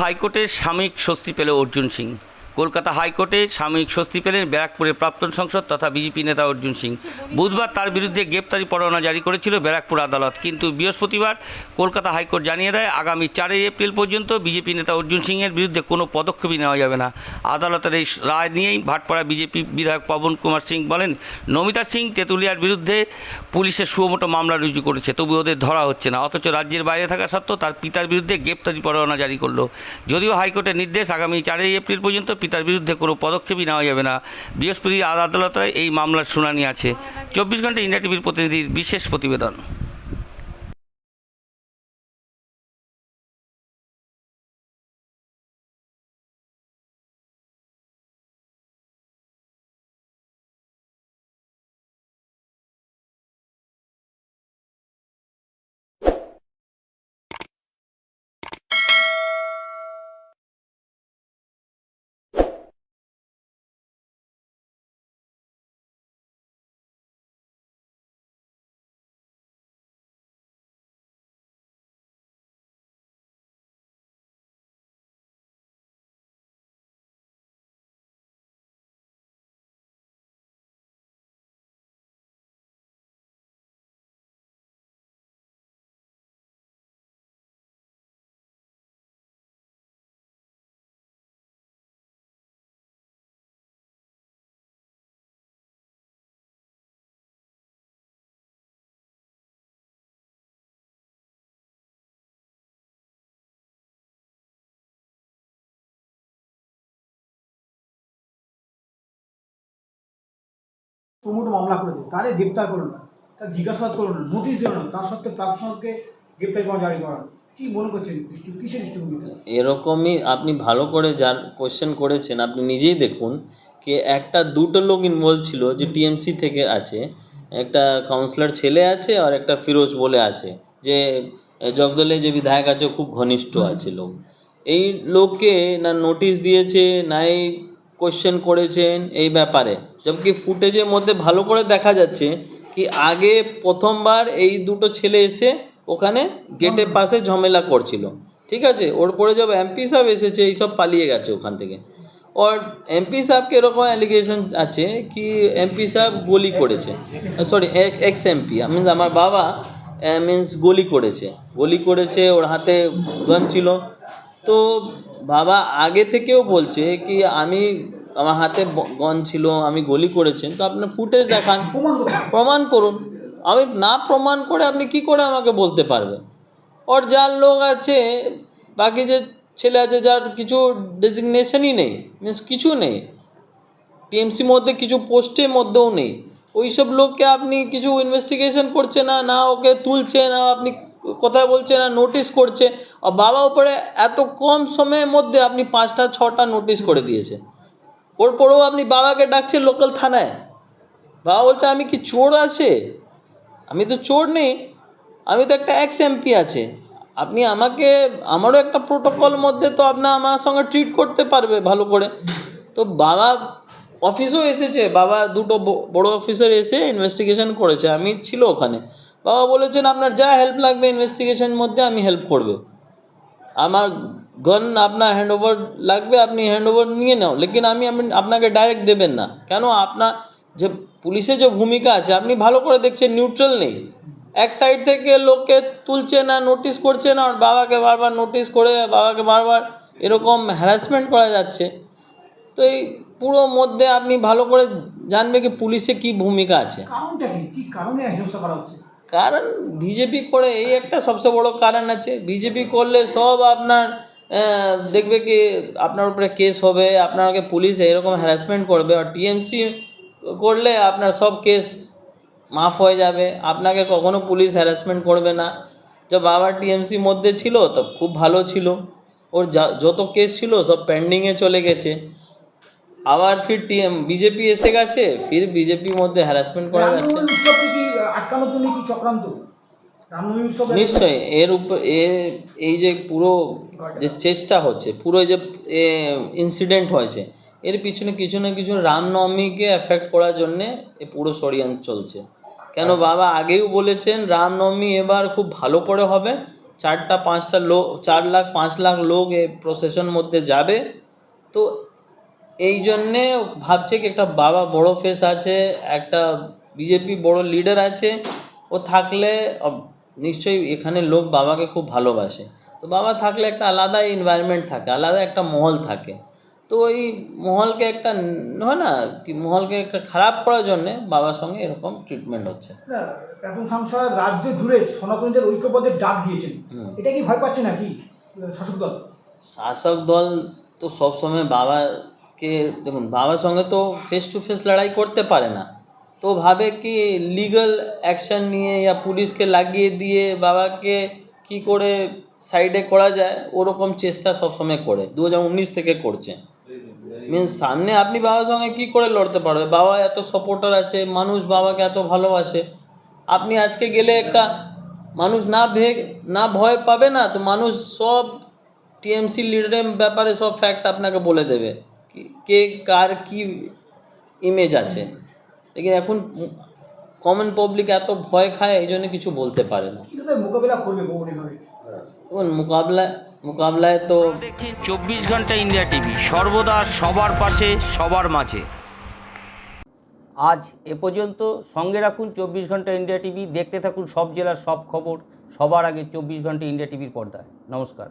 হাইকোর্টের সাময়িক স্বস্তি পেল অর্জুন সিং। কলকাতা হাইকোর্টে সাময়িক স্বস্তি পেলেন ব্যারাকপুরের প্রাক্তন সংসদ তথা বিজেপি নেতা অর্জুন সিং। বুধবার তার বিরুদ্ধে গ্রেপ্তারি পরোয়ানা জারি করেছিল ব্যারাকপুর আদালত। কিন্তু বৃহস্পতিবার কলকাতা হাইকোর্ট জানিয়ে দেয়, আগামী চারই এপ্রিল পর্যন্ত বিজেপি নেতা অর্জুন সিংয়ের বিরুদ্ধে কোনো পদক্ষেপই নেওয়া যাবে না। আদালতের এই রায় নিয়েই ভাটপাড়া বিজেপি বিধায়ক পবন কুমার সিং বলেন, নমিতা সিং তেঁতুলিয়ার বিরুদ্ধে পুলিশের সুমোটো মামলা রুজু করেছে, তবু ওদের ধরা হচ্ছে না। অথচ রাজ্যের বাইরে থাকা সত্ত্বেও তার পিতার বিরুদ্ধে গ্রেপ্তারি পরোয়ানা জারি করল। যদিও হাইকোর্টের নির্দেশ আগামী চারই এপ্রিল পর্যন্ত পিতার বিরুদ্ধে কোনো পদক্ষেপই নেওয়া যাবে না। বৃহস্পতি আদালতে এই মামলার শুনানি আছে। চব্বিশ ঘণ্টা ইন্ডিয়া টিভির প্রতিনিধির বিশেষ প্রতিবেদন। প্রমোট মামলা করে দিল তারে গ্রেপ্তার করল না। তার জিজ্ঞাসাবাদ করল না। নোটিশ দিল না। তার সত্ত্বেও প্রাথমিককে গ্রেপ্তার করা, জারি করা। এরকমই আপনি ভালো করে যার কোশ্চেন করেছেন, আপনি নিজেই দেখুন কি একটা দুটো লোক ইনভলভ ছিল যে টিএমসি থেকে আছে, একটা কাউন্সিলর ছেলে আছে আর একটা ফিরোজ বলে আছে, যে জগদলে যে বিধায়ক আছে খুব ঘনিষ্ঠ আছে লোক। এই লোককে না নোটিশ দিয়েছে, না এই কোশ্চেন করেছেন এই ব্যাপারে। জবকি ফুটেজের মধ্যে ভালো করে দেখা যাচ্ছে কি আগে প্রথমবার এই দুটো ছেলে এসে ওখানে গেটের পাশে ঝামেলা করছিল। ঠিক আছে? ওর পরে যব এমপি সাহেব এসেছে এইসব পালিয়ে গেছে ওখান থেকে। ওর এমপি সাহেবকে এরকম অ্যালিগেশন আছে কি এমপি সাহেব গুলি করেছে। সরি এক্স এমপি মিনস আমার বাবা মিন্স গুলি করেছে। গুলি করেছে, ওর হাতে গন ছিল। তো বাবা আগে থেকেও বলছে কি আমি আমার হাতে গন ছিল আমি গলি করেছেন তো আপনার ফুটেজ দেখান প্রমাণ করুন। আমি না প্রমাণ করে আপনি কি করে আমাকে বলতে পারবেন? ওর যার লোক আছে বাকি যে ছেলে আছে যার কিছু ডেজিগনেশনই নেই মিনস কিছু নেই টিএমসি মধ্যে কিছু পোস্টের মধ্যেও নেই। ওই সব লোককে আপনি কিছু ইনভেস্টিগেশন করছে না না ওকে তুলছে না আপনি কথা বলছে না নোটিশ করছে। বাবা উপরে এত কম সময়ের মধ্যে আপনি পাঁচটা, ছটা নোটিশ করে দিয়েছে। ওর পরেও আপনি বাবাকে ডাকছে লোকাল থানায়। বাবা বলছে, আমি কি চোর আছে? আমি তো চোর নেই। আমি তো একটা এক্স এমপি আছে। আপনি আমাকে, আমারও একটা প্রোটোকল মধ্যে তো আপনার, আমার সঙ্গে ট্রিট করতে পারবে ভালো করে। তো বাবা অফিসও এসেছে, বাবা দুটো বড় অফিসার এসে ইনভেস্টিগেশন করেছে, আমি ছিল ওখানে। বাবা বলেছেন, আপনার যা হেল্প লাগবে ইনভেস্টিগেশন মধ্যে আমি হেল্প করবে। আমার গন আপনার হ্যান্ড ওভার লাগবে, আপনি হ্যান্ড ওভার নিয়ে নাও। লেকিন আমি আপনাকে ডাইরেক্ট দেবেন না। কেন? আপনার যে পুলিশের যে ভূমিকা আছে, আপনি ভালো করে দেখছেন নিউট্রাল নেই। এক সাইড থেকে লোককে তুলছে না নোটিশ করছে না বাবাকে বারবার নোটিশ করে, বাবাকে বারবার এরকম হ্যারাসমেন্ট করা যাচ্ছে। তো এই পুরো মধ্যে আপনি ভালো করে জানবে কি পুলিশে কি ভূমিকা আছে। কারণে বিজেপি করে এই একটা সবচেয়ে বড় কারণ আছে। বিজেপি করলে সব আপনার দেখবে কি আপনার উপরে কেস হবে আপনাকে পুলিশ এরকম হ্যারাসমেন্ট করবে। আর টিএমসি করলে আপনার সব কেস মাফ হয়ে যাবে। আপনাকে কখনো পুলিশ হ্যারাসমেন্ট করবে না। যে বাবা টিএমসি মধ্যে ছিল তো খুব ভালো ছিল। ওর যা- যত কেস ছিল সব পেন্ডিংয়ে চলে গেছে। আবার ফির টিএম বিজেপি এসে গেছে ফির বিজেপির মধ্যে হ্যারাসমেন্ট করা যাচ্ছে। আটকানোর জন্য কি চক্রান্ত? নিশ্চয়ই এর উপর এ এই যে পুরো যে চেষ্টা হচ্ছে পুরো যে ইনসিডেন্ট হয়েছে এর পিছনে কিছু না কিছু রামনবমীকে এফেক্ট করার জন্যে এ পুরো ষড়যন্ত্র চলছে। কেন বাবা আগেও বলেছেন রামনবমী এবার খুব ভালো করে হবে চারটা পাঁচটা লোক চার লাখ পাঁচ লাখ লোক এই প্রসেশন মধ্যে যাবে। তো এই জন্যে ভাবছে কি একটা বাবা বড় ফেস আছে একটা বিজেপি বড় লিডার আছে ও থাকলে নিশ্চয়ই এখানে লোক বাবাকে খুব ভালোবাসে। তো বাবা থাকলে একটা আলাদা এনভায়রনমেন্ট থাকে আলাদা একটা মহল থাকে। তো ওই মহলকে একটা হয় না কি মহলকে একটা খারাপ করার জন্যে বাবার সঙ্গে এরকম ট্রিটমেন্ট হচ্ছে। এখন সাংসদ রাজ্য জুড়ে সনাতনীদের ঐক্যবদ্ধের ডাক দিয়েছেন। এটা কি ভয় পাচ্ছে নাকি শাসক দল? শাসক দল তো সবসময় বাবাকে দেখুন, বাবার সঙ্গে তো ফেস টু ফেস লড়াই করতে পারে না। তো ভাবে কি লিগ্যাল অ্যাকশন নিয়ে ইয়া পুলিশকে লাগিয়ে দিয়ে বাবাকে কি করে সাইডে করা যায়, ওরকম চেষ্টা সবসময় করে দু হাজার উনিশ থেকে করছে। মিনস সামনে আপনি বাবার সঙ্গে কি করে লড়তে পারবে? বাবা এত সাপোর্টার আছে, মানুষ বাবাকে এত ভালোবাসে। আপনি আজকে গেলে একটা মানুষ না ভেগ, না ভয় পাবে না? তো মানুষ সব টিএমসি লিডারের ব্যাপারে সব ফ্যাক্ট আপনাকে বলে দেবে। কি- কে কার কি ইমেজ আছে। লেকিন এখন কমন পাবলিক এত ভয় খায় এই জন্য কিছু বলতে পারে না। কীভাবে মোকাবিলা মোকাবলায় তো দেখছেন চব্বিশ ঘণ্টা ইন্ডিয়া টিভি সর্বদা সবার পাশে সবার মাঝে। আজ এ পর্যন্ত সঙ্গে রাখুন চব্বিশ ঘণ্টা ইন্ডিয়া টিভি দেখতে থাকুন সব জেলার সব খবর সবার আগে চব্বিশ ঘণ্টা ইন্ডিয়া টিভির পর্দায়। নমস্কার।